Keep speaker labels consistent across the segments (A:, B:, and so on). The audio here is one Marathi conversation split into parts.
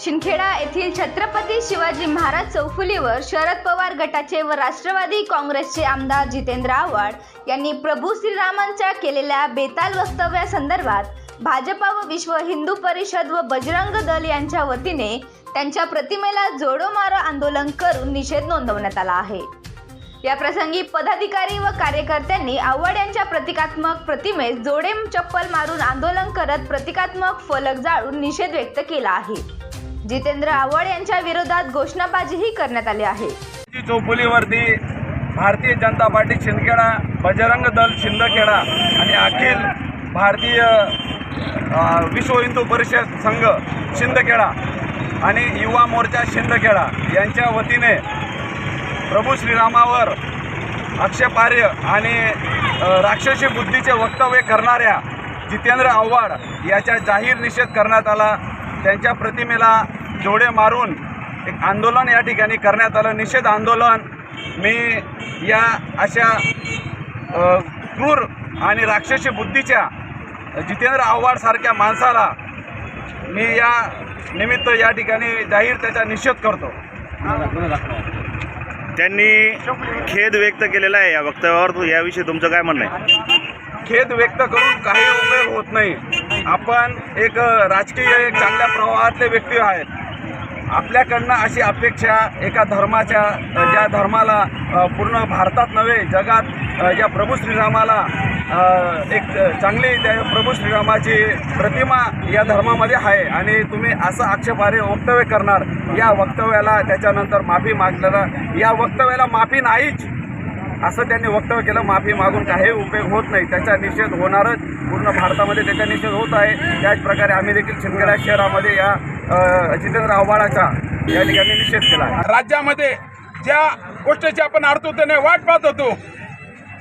A: शिंदखेडा येथील छत्रपती शिवाजी महाराज चौफुलीवर शरद पवार गटाचे व राष्ट्रवादी काँग्रेसचे आमदार जितेंद्र आव्हाड यांनी प्रभू श्रीरामांच्या केलेल्या बेताल वक्तव्यासंदर्भात भाजपा व विश्व हिंदू परिषद व बजरंग दल यांच्या वतीने त्यांच्या प्रतिमेला जोडो मारो आंदोलन करून निषेध नोंदवण्यात आला आहे. या प्रसंगी पदाधिकारी व कार्यकर्त्यांनी आव्हाड यांच्या प्रतिकात्मक प्रतिमेस जोडे चप्पल मारून आंदोलन करत प्रतिकात्मक फलक जाळून निषेध व्यक्त केला आहे. जितेंद्र आव्हाड यांच्या विरोधात घोषणाबाजीही करण्यात आली आहे.
B: चौफुलीवरती भारतीय जनता पार्टी शिंदखेडा बजरंग दल शिंदखेडा आणि अखिल भारतीय विश्व हिंदू परिषद संघ शिंदखेडा आणि युवा मोर्चा शिंदखेडा यांच्या वतीने प्रभू श्रीरामावर आक्षेपार्ह आणि राक्षसी बुद्धीचे वक्तव्य करणाऱ्या जितेंद्र आव्हाड याचा जाहीर निषेध करण्यात आला. त्यांच्या प्रतिमेला जोडे मारून एक आंदोलन या ठिकाणी करण्यात आलं. निषेध आंदोलन. मी या अशा क्रूर आणि राक्षसी बुद्धीच्या जितेंद्र आव्हाडसारख्या माणसाला मी या निमित्त या ठिकाणी जाहीर त्याचा निषेध करतो.
C: त्यांनी खेद व्यक्त केलेला आहे या वक्तव्यावर. तू याविषयी तुमचं काय म्हणणं आहे?
B: खेद व्यक्त करून काही उपयोग होत नाही. आपण एक राजकीय एक चांगल्या प्रवाहातले व्यक्ती आहेत. आपल्याकडनं अशी अपेक्षा एका धर्माच्या ज्या धर्माला पूर्ण भारतात नव्हे जगात या प्रभू श्रीरामाला एक चांगली त्या प्रभू श्रीरामाची प्रतिमा या धर्मामध्ये आहे आणि तुम्ही असं आक्षेपार्ह वक्तव्य करणार या वक्तव्याला त्याच्यानंतर माफी मागणार. या वक्तव्याला माफी नाहीच. असं त्यांनी वक्तव्य केलं. माफी मागून काही उपयोग होत नाही. त्याचा निषेध होणारच. पूर्ण भारतामध्ये त्याचा निषेध होत आहे. त्याचप्रकारे आम्ही देखील शिंदखेडा शहरामध्ये या जितेंद्र आव्हाडाचा या ठिकाणी निषेध केला.
D: राज्यामध्ये ज्या गोष्टीची आपण आर्तुतेने वाट पाहत होतो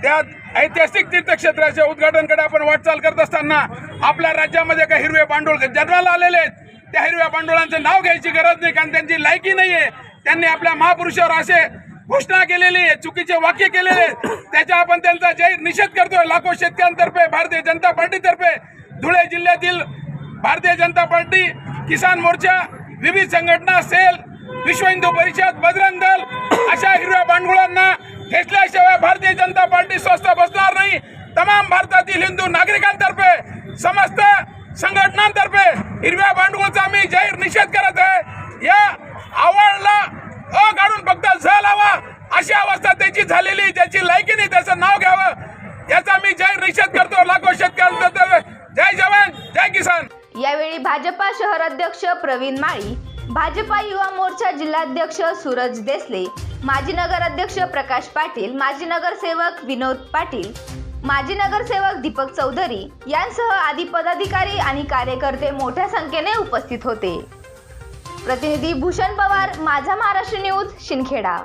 D: त्या ऐतिहासिक तीर्थक्षेत्राच्या उद्घाटनकडे आपण वाटचाल करत असताना आपल्या राज्यामध्ये काही हिरवे पांडुळ जन्माला आलेले आहेत. त्या हिरव्या बांडोळांचं नाव घ्यायची गरज नाही कारण त्यांची लायकी नाही आहे त्यांनी आपल्या महापुरुषावर असे घोषणा केलेली आहे चुकीचे वाक्य केलेले त्याच्या आपण त्यांचा जाहीर निषेध करतोय. लाखो शेतकऱ्यांतर्फे भारतीय जनता पार्टीतर्फे धुळे जिल्ह्यातील भारतीय जनता पार्टी किसान मोर्चा विविध संघटना सेल विश्व हिंदू परिषद बजरंग दल अशा हिरव्या भांडवळांना घेतल्याशिवाय भारतीय जनता पार्टी स्वस्त बसणार नाही. तमाम भारतातील हिंदू नागरिकांतर्फे समस्त संघटनांतर्फे हिरव्या पांडुळाचा आम्ही जाहीर निषेध करत आहे. या आव्हाडला अवस्था झालेली ज्याची लायकी नाही त्याचं नाव घ्यावं. याचा मी जय निषेध करतो लाखो शेतकऱ्यांचा जय जवान जय किसान.
A: यावेळी भाजपा शहर अध्यक्ष प्रवीण माळी भाजपा युवा मोर्चा जिल्हाध्यक्ष सूरज देसले माजी नगराध्यक्ष प्रकाश पाटील माजी नगरसेवक विनोद पाटील माजी नगरसेवक दीपक चौधरी यांसह आदी पदाधिकारी आणि कार्यकर्ते मोठ्या संख्येने उपस्थित होते. प्रतिनिधी भूषण पवार माझा महाराष्ट्र न्यूज शिंदखेडा.